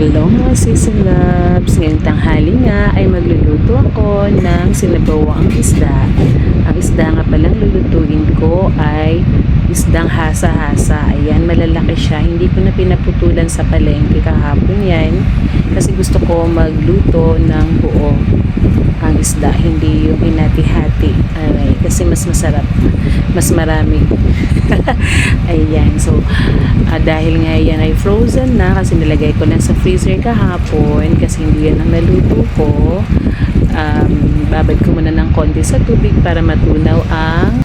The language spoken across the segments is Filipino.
Hello mga sisi loves! Ngayong tanghali nga ay magluluto ako ng sinabawang isda. Ang isda nga palang lulutuin ko ay isdang hasa-hasa. Ayan, malalaki siya. Hindi ko na pinaputulan sa palengke kahapon yan. Kasi gusto ko magluto ng buo ang isda, hindi yung hinati-hati. Aray, kasi mas masarap. Mas marami. Ayan, so ah, dahil nga yan ay frozen na kasi nilagay ko lang sa freezer kahapon kasi hindi yan ang naluto ko. Um, babad ko muna ng konti sa tubig para matunaw ang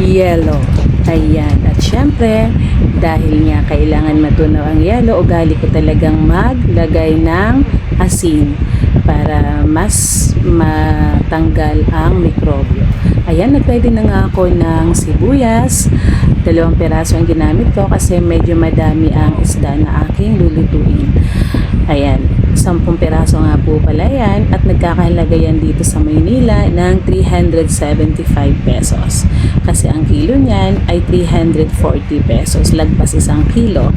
yellow. Ayan. At syempre, dahil nga kailangan matunaw ang yellow, ugali ko talagang maglagay ng asin para mas matanggal ang mikrobyo. Ayan, nag-ready na nga ako ng sibuyas. Dalawang peraso ang ginamit ko kasi medyo madami ang isda na aking lulutuin. Ayan, 10 peraso nga po pala yan at nagkakahalaga yan dito sa Maynila ng 375 pesos. Kasi ang kilo niyan ay 340 pesos, lagpas isang kilo.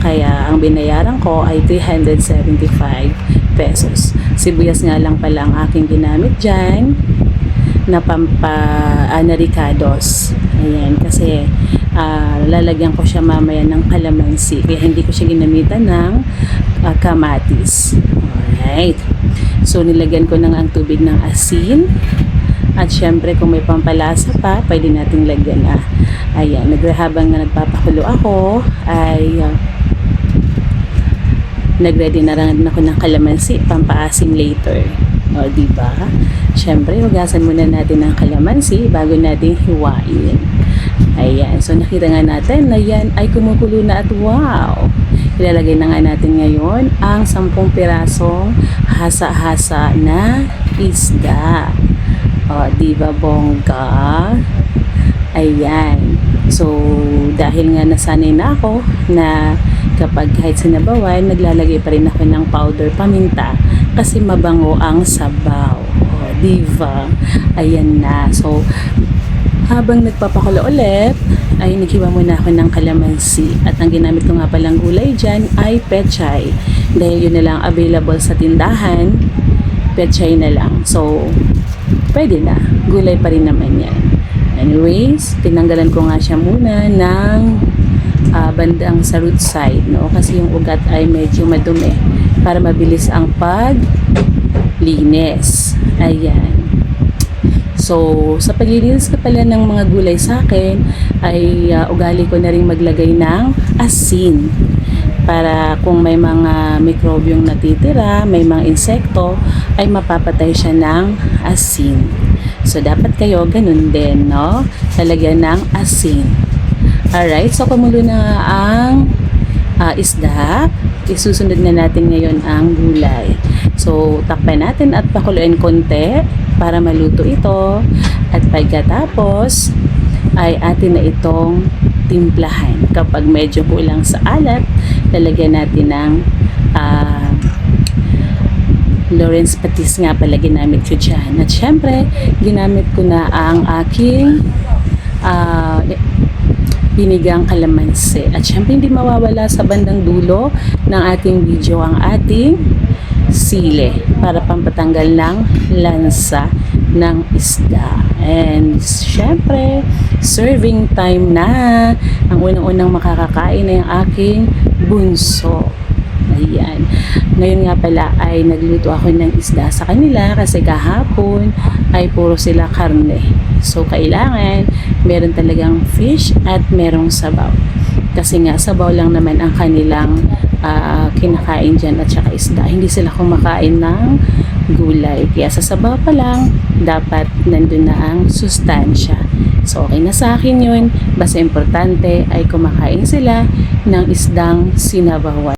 Kaya ang binayaran ko ay 375 pesos. Sibuyas nga lang pala ang aking ginamit dyan na pampa uh, na ricados. Ayan, kasi ah, lalagyan ko siya mamaya ng kalamansi. Kaya hindi ko siya ginamitan ng ah, kamatis. Alright. So, nilagyan ko nga ang tubig ng asin. At syempre, kung may pampalasa pa, pwede nating lagyan na. Ayan, naghahabang na nagpapakulo ako, ay ah, nagready na rin ako ng kalamansi, pampaasim later. O, di ba? Syempre, hugasan muna natin ng kalamansi bago natin hiwain. Ayan. So, nakita nga natin na yan ay kumukulo na at wow! Ilalagay na nga natin ngayon ang 10 pirasong hasa-hasa na isda. Di ba bongga? Ayan. So, dahil nga nasanay na ako na kapag kahit sinabawan, naglalagay pa rin ako ng powder paminta kasi mabango ang sabaw. O, diva? Ayan na. So, habang nagpapakulo ulit, ay naghiwa muna ako ng kalamansi. At ang ginamit ko nga palang gulay dyan ay pechay. Dahil yun na lang available sa tindahan, pechay na lang. So, pwede na. Gulay pa rin naman yan. Anyways, tinanggalan ko nga siya muna ng ah, bandang sa root side, no? Kasi yung ugat ay medyo madumi para mabilis ang paglinis. Ayan. So, sa paglilinis ka pala ng mga gulay sa akin, ay ah, ugali ko na rin maglagay ng asin. Para kung may mga mikrobyong natitira, may mga insekto, ay mapapatay siya ng asin. So, dapat kayo ganun din, no? Talagyan ng asin. Alright, so kumulo na ang ah, isda. Isusunod na natin ngayon ang gulay. So, takpan natin at pakuluin konti para maluto ito. At pagkatapos, ay atin na itong timplahan. Kapag medyo kulang sa alat, lalagyan natin ng ah, Lawrence Patis nga pala ginamit ko dyan. At syempre, ginamit ko na ang aking ah, binigang kalamansi. At syempre, hindi mawawala sa bandang dulo ng ating video ang ating sile para pampatanggal ng lansa ng isda. And syempre, serving time na. Ang unang-unang makakakain ay ang aking bunso. Ayan. Ngayon nga pala ay nagluto ako ng isda sa kanila kasi kahapon ay puro sila karne. So, kailangan meron talagang fish at merong sabaw. Kasi nga, sabaw lang naman ang kanilang ah, kinakain dyan at saka isda. Hindi sila kumakain ng gulay. Kaya sa sabaw pa lang, dapat nandun na ang sustansya. So, okay na sa akin yun. Basta importante ay kumakain sila ng isdang sinabawan.